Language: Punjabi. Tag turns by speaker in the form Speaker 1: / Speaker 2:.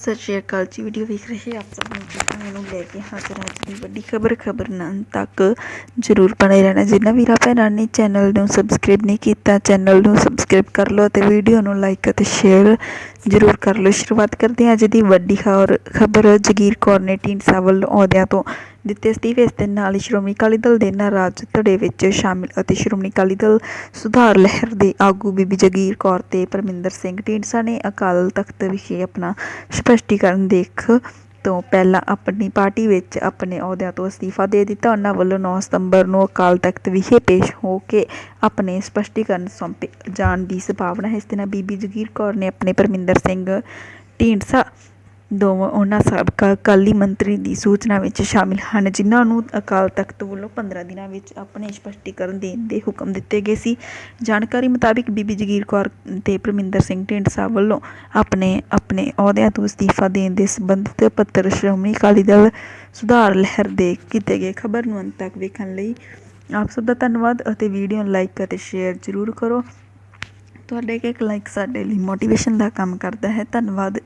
Speaker 1: ਸਤਿ ਸ਼੍ਰੀ ਅਕਾਲ ਜੀ ਵੀਡੀਓ ਵੇਖ ਰਹੇ ਆਪ ਸਭ। ਨੂੰ ਨੂੰ ਲੈ ਕੇ ਹਾਜ਼ਰ ਹਾਂ। ਅੱਜ ਦੀ ਵੱਡੀ ਖਬਰ ਖਬਰ ਨਾਲ ਤੱਕ ਜਰੂਰ ਬਣੇ ਰਹਿਣਾ। ਜਿਨ੍ਹਾਂ ਵੀਰਾਂ ਭੈਣਾਂ ਨੇ ਚੈਨਲ ਨੂੰ ਸਬਸਕ੍ਰਾਈਬ ਨਹੀਂ ਕੀਤਾ ਚੈਨਲ ਨੂੰ ਸਬਸਕ੍ਰਾਈਬ ਕਰ ਲਓ ਅਤੇ ਵੀਡੀਓ ਨੂੰ ਲਾਈਕ ਅਤੇ ਸ਼ੇਅਰ ਜਰੂਰ ਕਰ ਲਓ। ਸ਼ੁਰੂਆਤ ਕਰਦੇ ਹਾਂ ਅੱਜ ਦੀ ਵੱਡੀ ਖਬਰ। ਜਗੀਰ ਕੌਰ ਨੇ ਢੀਂਡਸਾ ਵੱਲੋਂ ਅਹੁਦਿਆਂ ਤੋਂ ਦਿੱਤੇ ਅਸਤੀਫੇ। ਇਸ ਦੇ ਨਾਲ ਹੀ ਸ਼੍ਰੋਮਣੀ ਅਕਾਲੀ ਦਲ ਦੇ ਨਾਰਾਜ਼ ਧੜੇ ਵਿੱਚ ਸ਼ਾਮਿਲ ਅਤੇ ਸ਼੍ਰੋਮਣੀ ਅਕਾਲੀ ਦਲ ਸੁਧਾਰ ਲਹਿਰ ਦੇ ਆਗੂ ਬੀਬੀ ਜਗੀਰ ਕੌਰ ਤੇ ਪਰਮਿੰਦਰ ਸਿੰਘ ਢੀਂਡਸਾ ਨੇ ਅਕਾਲ ਤਖਤ ਵਿਖੇ ਆਪਣਾ ਸਪਸ਼ਟੀਕਰਨ ਦੇਖ ਤੋਂ ਪਹਿਲਾਂ ਆਪਣੀ ਪਾਰਟੀ ਵਿੱਚ ਆਪਣੇ ਅਹੁਦਿਆਂ ਤੋਂ ਅਸਤੀਫਾ ਦੇ ਦਿੱਤਾ। ਉਹਨਾਂ ਵੱਲੋਂ 9 ਸਤੰਬਰ ਨੂੰ ਅਕਾਲ ਤਖਤ ਵਿਖੇ ਪੇਸ਼ ਹੋ ਕੇ ਆਪਣੇ ਸਪੱਸ਼ਟੀਕਰਨ ਸੌਂਪੇ ਜਾਣ ਦੀ ਸੰਭਾਵਨਾ ਹੈ। ਇਸ ਦਿਨ ਬੀਬੀ ਜਗੀਰ ਕੌਰ ਨੇ ਆਪਣੇ ਪਰਮਿੰਦਰ ਸਿੰਘ ਢੀਂਡਸਾ ਦੋਵਾਂ ਉਹਨਾਂ ਸਾਬਕਾ ਅਕਾਲੀ ਮੰਤਰੀ ਦੀ ਸੂਚਨਾ ਵਿੱਚ ਸ਼ਾਮਿਲ ਹਨ, ਜਿਨ੍ਹਾਂ ਨੂੰ ਅਕਾਲ ਤਖਤ ਵੱਲੋਂ 15 ਦਿਨਾਂ ਵਿੱਚ ਆਪਣੇ ਸਪੱਸ਼ਟੀਕਰਨ ਦੇਣ ਦੇ ਹੁਕਮ ਦਿੱਤੇ ਗਏ ਸੀ। ਜਾਣਕਾਰੀ ਮੁਤਾਬਿਕ ਬੀਬੀ ਜਗੀਰ ਕੌਰ ਤੇ ਪਰਮਿੰਦਰ ਸਿੰਘ ਢੀਂਡਸਾ ਵੱਲੋਂ ਆਪਣੇ ਆਪਣੇ ਅਹੁਦਿਆਂ ਤੋਂ ਅਸਤੀਫਾ ਦੇਣ ਦੇ ਸੰਬੰਧਿਤ ਪੱਤਰ ਸ਼੍ਰੋਮਣੀ ਅਕਾਲੀ ਦਲ ਸੁਧਾਰ ਲਹਿਰ ਦੇ ਕੀਤੇ ਗਏ ਖਬਰ ਨੂੰ ਅੰਤ ਤੱਕ ਵੇਖਣ ਲਈ ਆਪ ਸਭ ਦਾ ਧੰਨਵਾਦ ਅਤੇ ਵੀਡੀਓ ਨੂੰ ਲਾਈਕ ਅਤੇ ਸ਼ੇਅਰ ਜ਼ਰੂਰ ਕਰੋ। ਤੁਹਾਡੇ ਇੱਕ ਇੱਕ ਲਾਈਕ ਸਾਡੇ ਲਈ ਮੋਟੀਵੇਸ਼ਨ ਦਾ ਕੰਮ ਕਰਦਾ ਹੈ। ਧੰਨਵਾਦ।